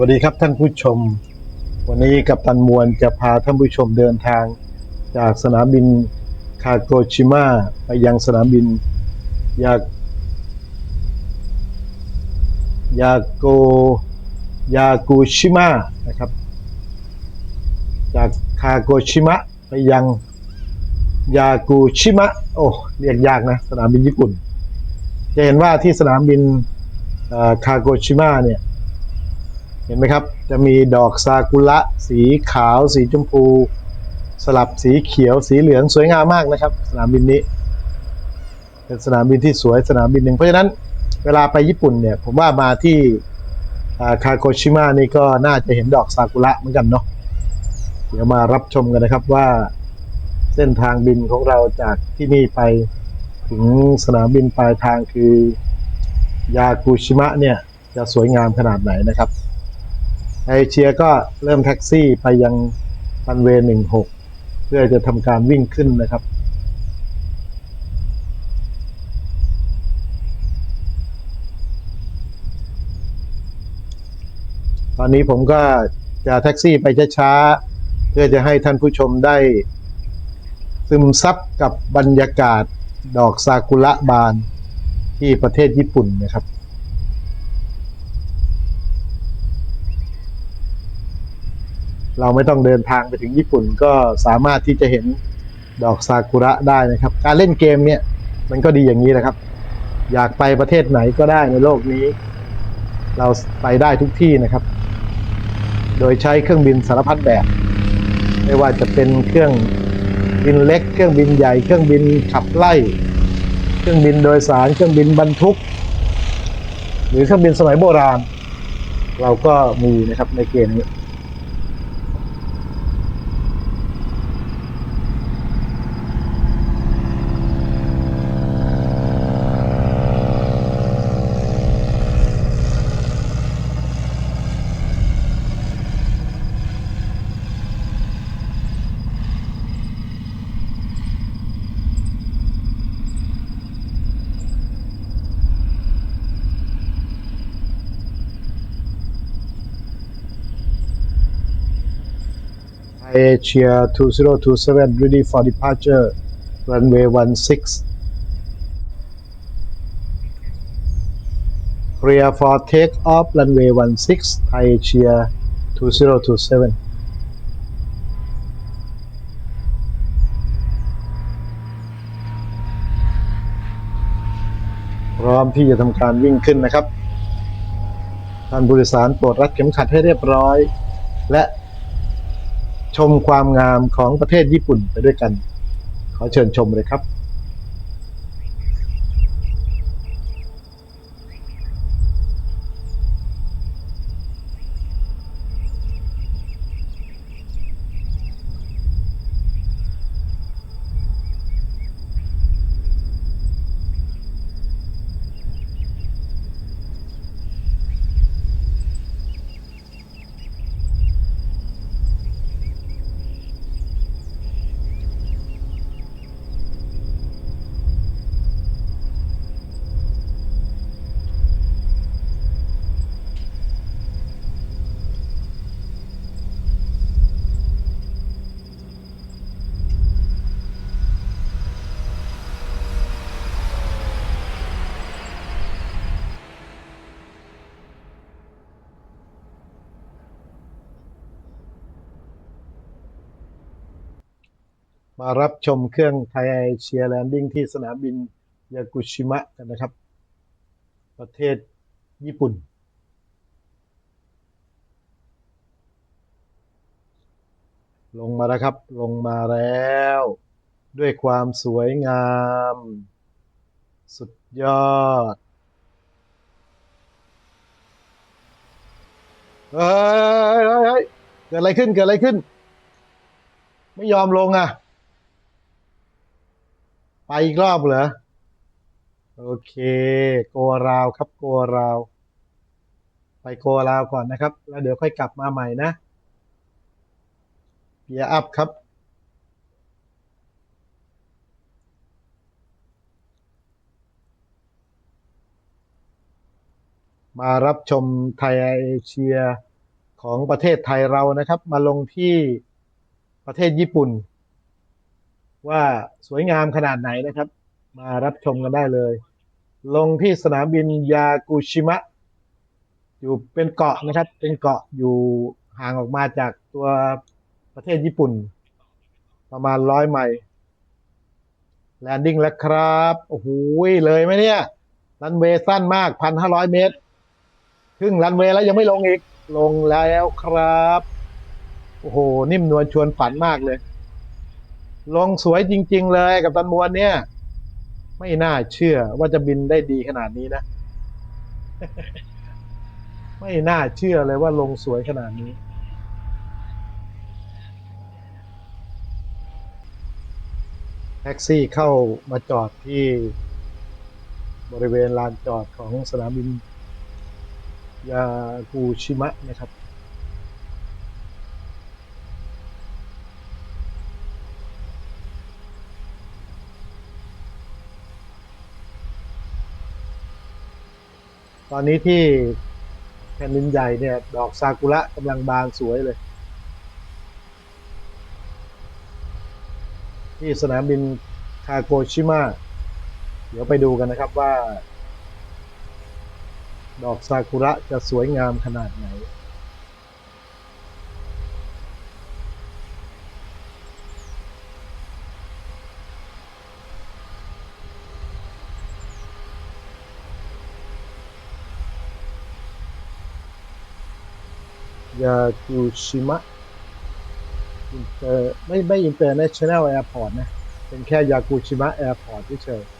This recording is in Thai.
วัสดีครับท่านผู้ชม วันนี้กัปตันมวลจะพาท่านผู้ชมเดินทาง จากสนามบินคาโกชิมะไปยังสนามบินยายาโกยากุชิมะนะครับ จากคาโกชิมะไปยังยากุชิมะโอ้เรียกยากนะ สนามบินญี่ปุ่น จะเห็นว่าที่สนามบินคาโกชิมะเนี่ย เห็นไหมครับ จะมีดอกซากุระสีขาว สีชมพู สลับสีเขียว สีเหลืองสวยงามมากนะครับ สนามบินนี้ เป็นสนามบินที่สวยสนามบินหนึ่งเพราะฉะนั้นเวลาไปญี่ปุ่นเนี่ย ผมว่ามาที่คาโกชิมะนี่ก็น่าจะเห็นดอกซากุระเหมือนกันเนาะเดี๋ยวมารับชมกันนะครับว่าเส้นทางบินของเราจากที่นี่ไปถึงสนามบินปลายทางคือยากุชิมะเนี่ย จะสวยงามขนาดไหนนะครับ ไอเชียก็เริ่มแท็กซี่ไปยังรันเวย์หนึ่งหกเพื่อจะทำการวิ่งขึ้นนะครับ ตอนนี้ผมก็จะแท็กซี่ไปช้าๆ เพื่อจะให้ท่านผู้ชมได้ ซึมซับกับบรรยากาศดอกซากุระบานที่ประเทศญี่ปุ่นนะครับ เราไม่ต้องเดินทางไปถึงญี่ปุ่นก็สามารถที่จะเห็นดอกซากุระได้นะครับ การเล่นเกมเนี่ยมันก็ดีอย่างนี้นะครับ อยากไปประเทศไหนก็ได้ในโลกนี้ เราไปได้ทุกที่นะครับ โดยใช้เครื่องบินสารพัดแบบ ไม่ว่าจะเป็นเครื่องบินเล็ก เครื่องบินใหญ่ เครื่องบินขับไล่ เครื่องบินโดยสาร เครื่องบินบรรทุก หรือเครื่องบินสมัยโบราณ เราก็มีนะครับในเกมนี้ Asia 2027 ready for departure runway 16 clear for take off runway 16 Thai Asia 2027 พร้อมที่จะทำการวิ่งขึ้นนะครับ ท่านผู้โดยสารโปรดรัดเข็มขัดให้เรียบร้อย และ ชมความงามของประเทศญี่ปุ่นไปด้วยกัน ขอเชิญชมเลยครับ มารับชมเครื่องไทยเอเชียแลนดิ้งที่สนามบินยากุชิมะกันนะครับ ประเทศญี่ปุ่น ลงมาแล้วครับ ลงมาแล้ว ด้วยความสวยงาม สุดยอด เฮ้ยเฮ้ยเฮ้ยเกิดอะไรขึ้น เกิดอะไรขึ้น ไม่ยอมลงอะ ไปอีกรอบเหรอ โอเค โกราวครับ โกราว ไปโกราวก่อนนะครับ แล้วเดี๋ยวค่อยกลับมาใหม่นะเกียอัพครับ มารับชมไทยเอเชียของประเทศไทยเรานะครับ มาลงที่ประเทศญี่ปุ่น ว่าสวยงามขนาดไหนนะครับ มารับชมกันได้เลย ลงที่สนามบินยากุชิมะ อยู่เป็นเกาะนะครับ เป็นเกาะอยู่ห่างออกมาจากตัวประเทศญี่ปุ่น ประมาณร้อยไมล์แลนดิ้งแล้วครับ โอ้โหเลยไหมเนี่ย รันเวย์สั้นมากพันห้าร้อยเมตร ครึ่งรันเวย์แล้วยังไม่ลงอีก ลงแล้วครับ โอ้โห นิ่มนวลชวนฝันมากเลย ลงสวยจริง ๆ เลยกับตันมวลเนี่ย ไม่น่าเชื่อว่าจะบินได้ดีขนาดนี้นะ ไม่น่าเชื่อเลยว่าลงสวยขนาดนี้ แท็กซี่เข้ามาจอดที่บริเวณลานจอดของสนามบินยากูชิมะนะครับ ตอนนี้ที่แผ่นดินใหญ่เนี่ย ดอกซากุระกำลังบานสวยเลย ที่สนามบินคาโกชิมะเดี๋ยวไปดูกันนะครับว่า ดอกซากุระจะสวยงามขนาดไหน ยากูชิมะอินเตอร์ไม่ไม่อินเตอร์เนชั่นแนลแอร์พอร์ตนะ เป็นแค่ยากูชิมะแอร์พอร์ตเฉยๆ